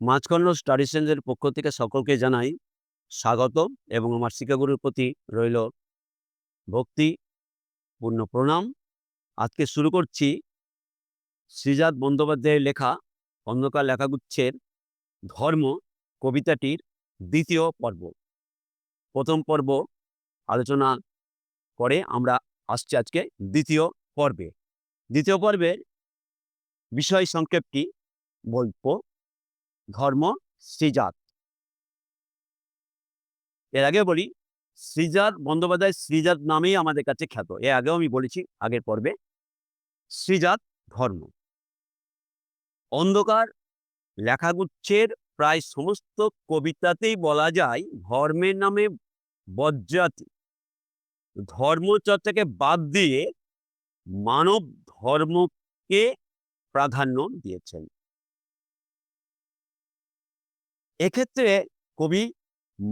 মাঝখণ্ড study সেন্টারের পক্ষ থেকে সকলকে জানাই স্বাগত এবং আমার শিক্ষাগুরুর প্রতি রইল ভক্তি, পূর্ণ প্রণাম। আজকে শুরু করছি শ্রীজাত বন্দ্যোপাধ্যায়ের লেখা অন্ধকার লেখাগুচ্ছের ধর্ম কবিতাটির দ্বিতীয় পর্ব। প্রথম পর্ব আলোচনা করে আমরা আসছি আজকে দ্বিতীয় পর্বে। দ্বিতীয় পর্বের বিষয় সংক্ষেপটি বলব। ধর্ম শ্রীজাত এর আগে বলি শ্রীজাত বন্দ্যোপাধ্যায় শ্রীজাত নামেই আমাদের কাছে খ্যাত। এর আগেও আমি বলেছি, আগের পর্বে শ্রীজাত ধর্ম। অন্ধকার লেখাগুচ্ছের প্রায় সমস্ত কবিতাতেই বলা যায়, ধর্মের নামে বজ্রাতি। ধর্মচর্চাকে বাদ দিয়ে মানব ধর্মকে প্রাধান্য দিয়েছেন। এক্ষেত্রে কবি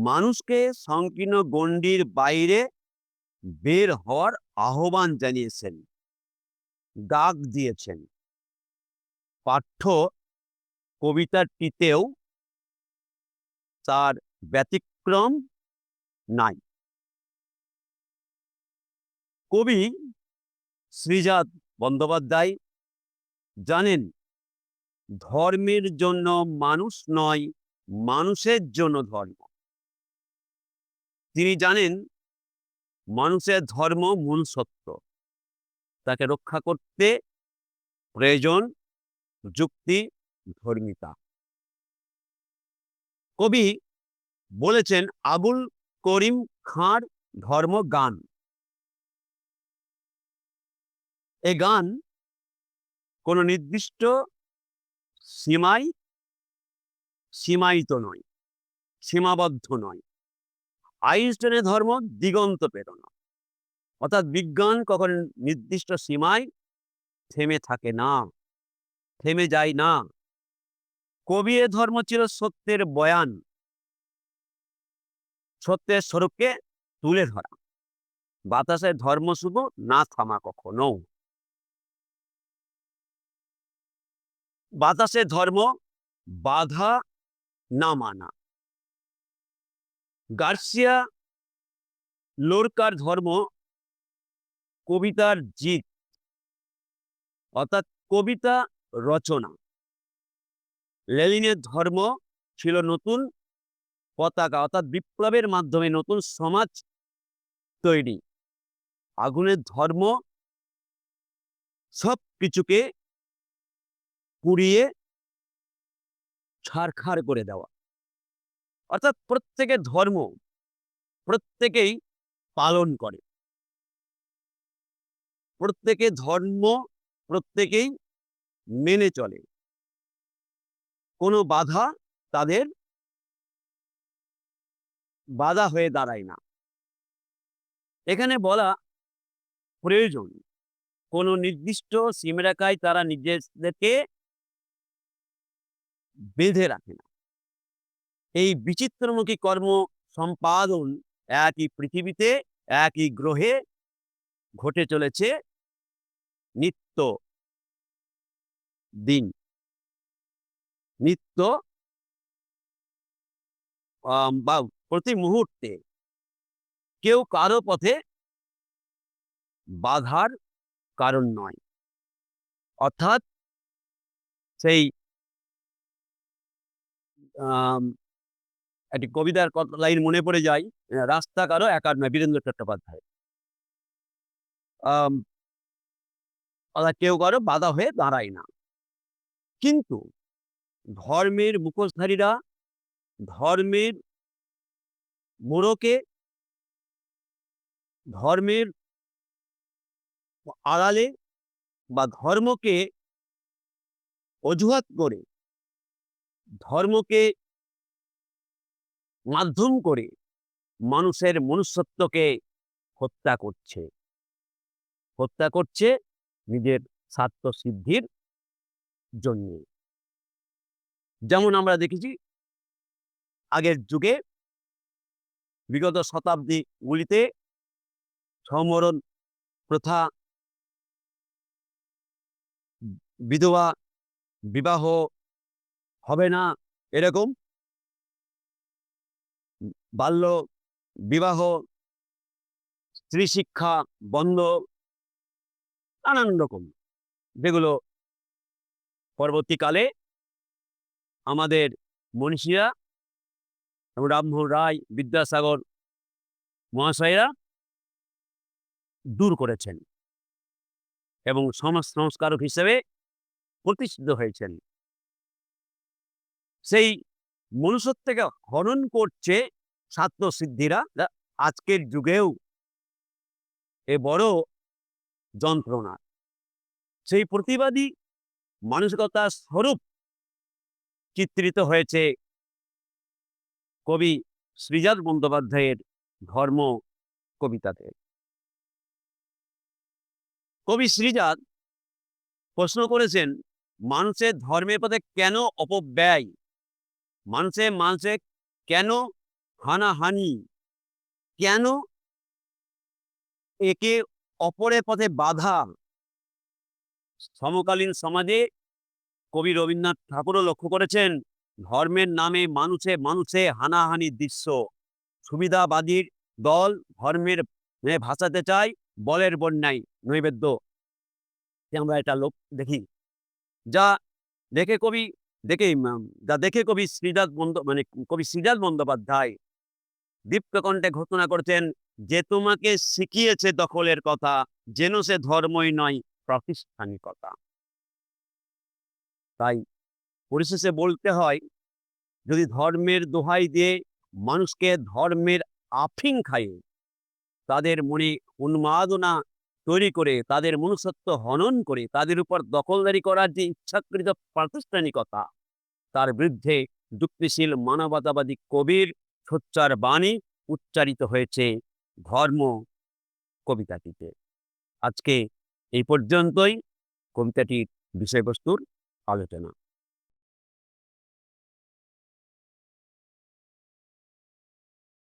মানুষকে সংকীর্ণ গণ্ডির বাইরে বের হওয়ার আহ্বান জানিয়েছেন, ডাক দিয়েছেন। পাঠ্য কবিতাটিতেও তার ব্যতিক্রম নাই। কবি শ্রীজাত বন্দ্যোপাধ্যায় জানেন, ধর্মের জন্য মানুষ নয় মানুষের জন্য ধর্ম। তিনি জানেন, মানুষের ধর্ম মূল সত্য। তাকে রক্ষা করতে প্রয়োজন যুক্তি, ধর্মিতা। কবি বলেছেন, আবুল করিম খাঁর ধর্ম গান। এ গান কোনো নির্দিষ্ট সীমায় সীমায়িত নয়, সীমাবদ্ধ নয়। আইনস্টাইনের ধর্ম দিগন্ত প্রেরণা। অর্থাৎ বিজ্ঞান কখন নির্দিষ্ট সীমায় থেমে থাকে না, থেমে যায় না। কবি এ ধর্ম ছিল সত্যের বয়ান, সত্যের স্বরূপকে তুলে ধরা। বাতাসের ধর্ম শুভ না থামা কখনো। বাতাসের ধর্ম বাধা না মানা। গার্সিয়া লোরকার ধর্ম কবিতার জিত অর্থাৎ কবিতা রচনা। লেলিনের ধর্ম ছিল নতুন পতাকা, অর্থাৎ বিপ্লবের মাধ্যমে নতুন সমাজ তৈরি। আগুনের ধর্ম সব কিছুকে পুড়িয়ে ছারখার করে দেওয়া। অর্থাৎ প্রত্যেকের ধর্ম, প্রত্যেকেই পালন করে। প্রত্যেকে ধর্ম, প্রত্যেকেই মেনে চলে। কোনো বাধা তাদের বাধা হয়ে দাঁড়ায় না। এখানে বলা প্রয়োজন, কোনো নির্দিষ্ট সীমারেখায় তারা নিজেদেরকে বেঁধে রাখে না। এই বিচিত্রমুখী কর্ম সম্পাদন একই পৃথিবীতে, একই গ্রহে ঘটে চলেছে নিত্য দিন। নিত্য বা প্রতি মুহূর্তে কেউ কারও পথে বাধার কারণ নয়। অর্থাৎ সেই একটি কবিতার লাইন মনে পড়ে যায় রাস্তা কারও একার নয়। বীরেন্দ্র চট্টোপাধ্যায়। কেউ কারও বাধা হয়ে দাঁড়ায় না। কিন্তু ধর্মের মুখোশধারীরা, ধর্মের মোড়কে, ধর্মের আড়ালে বা ধর্মকে অজুহাত করে ধর্মকে মাধ্যম করে মানুষের মনুষ্যত্বকে হত্যা করছে। হত্যা করছে নিজের স্বার্থ সিদ্ধির জন্য। যেমন আমরা দেখেছি, আগের যুগে বিগত শতাব্দীগুলিতে সমরণ প্রথা, বিধবা, বিবাহ হবে না এরকম? বাল্য, বিবাহ স্ত্রী শিক্ষা বন্ধ, নানান রকম। যেগুলো পরবর্তীকালে আমাদের মনীষীরা যেমন রামমোহন রায়, বিদ্যাসাগর মহাশয়রা দূর করেছেন এবং সমাজ সংস্কারক হিসেবে প্রতিষ্ঠিত হয়েছেন। সেই মনুষ্যত্বকে হরণ করছে ছাত্র সিদ্ধিরা আজকের যুগেও এ বড় যন্ত্রণা। সেই প্রতিবাদী মানসিকতার স্বরূপ চিত্রিত হয়েছে কবি শ্রীজাত বন্দ্যোপাধ্যায়ের ধর্ম কবিতাতে। কবি শ্রীজাত প্রশ্ন করেছেন, মানুষের ধর্মের পথে কেন অপব্যয়? মানুষের মানুষে কেন হানাহানি? কেন একে অপরের পথে বাধা? সমকালীন সমাজে কবি রবীন্দ্রনাথ ঠাকুরও লক্ষ্য করেছেন, ধর্মের নামে মানুষে মানুষে হানাহানির দৃশ্য। সুবিধাবাদীর দল ধর্মের ভাসাতে চায়, বলের বন্যায়, নৈবেদ্য। আমরা এটা লোক দেখি, যা দেখে কবি দেখে যা দেখে কবি শ্রীদাস বন্দ মানে কবি শ্রীদাস বন্দ্যোপাধ্যায় দীপ্তকণ্ঠে ঘোষণা করছেন যে তোমাকে শিখিয়েছে দখলের কথা, যেন সে ধর্মই নয়, প্রাতিষ্ঠানিকতা। তাই পরিশেষে বলতে হয়, যদি ধর্মের দোহাই দিয়ে মানুষকে ধর্মের আফিং খাইয়ে তাদের মনে উন্মাদনা তৈরি করে, তাদের মনুষ্যত্ব হনন করে, তাদের উপর দখলদারি করার যে ইচ্ছাকৃত প্রাতিষ্ঠানিকতা, তার বিরুদ্ধে যুক্তিশীল মানবতাবাদী কবির সোচ্চার বাণী উচ্চারিত হয়েছে ধর্ম কবিতাটিতে। আজকে এই পর্যন্তই। কবিতাটির বিষয়বস্তুর আলোচনা।